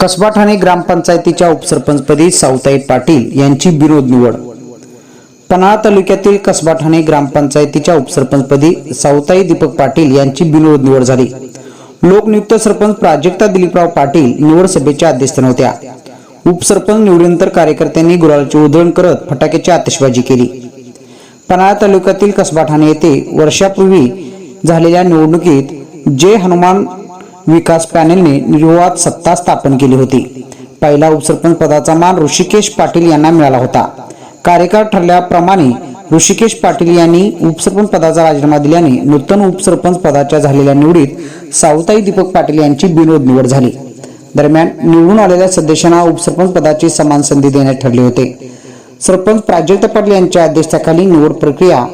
कसबा ठाणे ग्रामपंचायतीच्या उपसरपंचपदी सावताई पाटील यांची विरोध निवड. पन्हाळा तालुक्यातील कसबा ठाणे ग्रामपंचायतीच्या उपसरपंचपदी सावताई दीपक पाटील यांची बिनोद निवड झाली. लोकनियुक्त सरपंच प्राजक्ता दिलीपराव पाटील निवड सभेच्या अध्यक्षस्थान होत्या. उपसरपंच निवडीनंतर कार्यकर्त्यांनी गुराळचे उधळण करत फटाक्याची आतिषबाजी केली. पन्हाळा तालुक्यातील कसबा ठाणे येथे वर्षापूर्वी झालेल्या निवडणुकीत जे हनुमान विकास पॅनेलने निर्विवाद सत्ता स्थापन केली होती. पहिला उपसरपंच पदाचा मान ऋषिकेश पाटील यांना मिळाला होता. कार्यकाळ ठरल्याप्रमाणे ऋषिकेश पाटील यांनी उपसरपंच पदाचा राजीनामा दिल्याने नूतन उपसरपंच पदाच्या झालेल्या निवडीत सावताई दीपक पाटील यांची बिनोद निवड झाली. दरम्यान निवडून आलेल्या सदस्यांना उपसरपंच पदाची समान संधी देण्यात ठरले होते. सरपंच प्राजक्त पाटील यांच्या अध्यक्षतेखाली निवड प्रक्रिया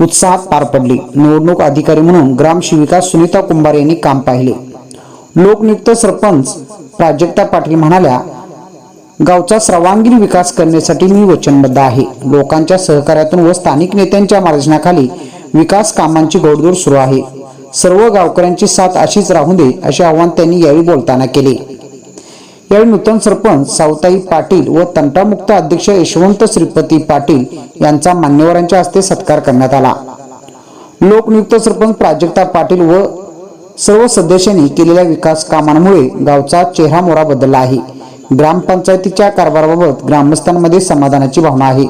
उत्साहात पार पडली. निवडणूक अधिकारी म्हणून ग्रामसेविका सुनीता कुंभार यांनी काम पाहिले. लोकनियुक्त सरपंच प्राजक्ता पाटील म्हणाल्या गावचा सर्वांगीण विकास करण्यासाठी मी वचनबद्ध आहे. लोकांच्या सहकार्यातून व स्थानिक नेत्यांच्या मार्गदर्शनाखाली विकास कामांची गोडदोड सुरू आहे. सर्व गावकऱ्यांची साथ अशीच राहू दे असे आवाहन त्यांनी यावेळी बोलताना केले. यावेळी नूतन सरपंच सावताई पाटील व तंटामुक्त अध्यक्ष यशवंत श्रीपती पाटील यांचा मान्यवरांच्या हस्ते सत्कार करण्यात आला. लोकनियुक्त सरपंच प्राजक्ता पाटील व सर्व सदस्यांनी केलेल्या विकास कामांमुळे गावचा चेहरा मोरा बदलला आहे. ग्रामपंचायतीच्या कारभाराबाबत ग्रामस्थांमध्ये समाधानाची भावना आहे.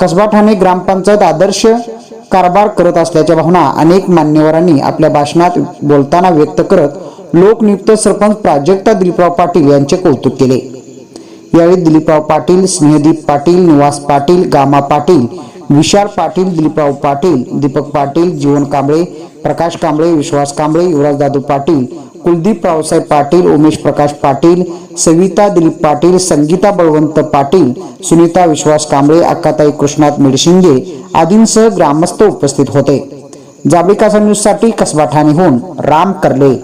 कसबा ठाणे ग्रामपंचायत आदर्श कारभार करत असल्याच्या भावना अनेक मान्यवरांनी आपल्या भाषणात बोलताना व्यक्त करत लोकनियुक्त सरपंच प्राजक्ता दिलीपराव पाटील यांचे कौतुक केले. यावेळी दिलीपराव पाटील स्नेहदीप पाटील निवास पाटील गामा पाटील विशाल पाटील दिलीपराव पाटील दीपक पाटील जीवन कांबळे प्रकाश कांबळे विश्वास कांबळे युवराज दादू पाटील कुलदीप रावसाहेब पाटील उमेश प्रकाश पाटील सविता दिलीप पाटील संगीता बळवंत पाटील सुनीता विश्वास कांबळे अक्काताई कृष्णात मिडशिंगे आदींसह ग्रामस्थ उपस्थित होते. जाबळी न्यूजसाठी कसबा ठाणेहून राम करले.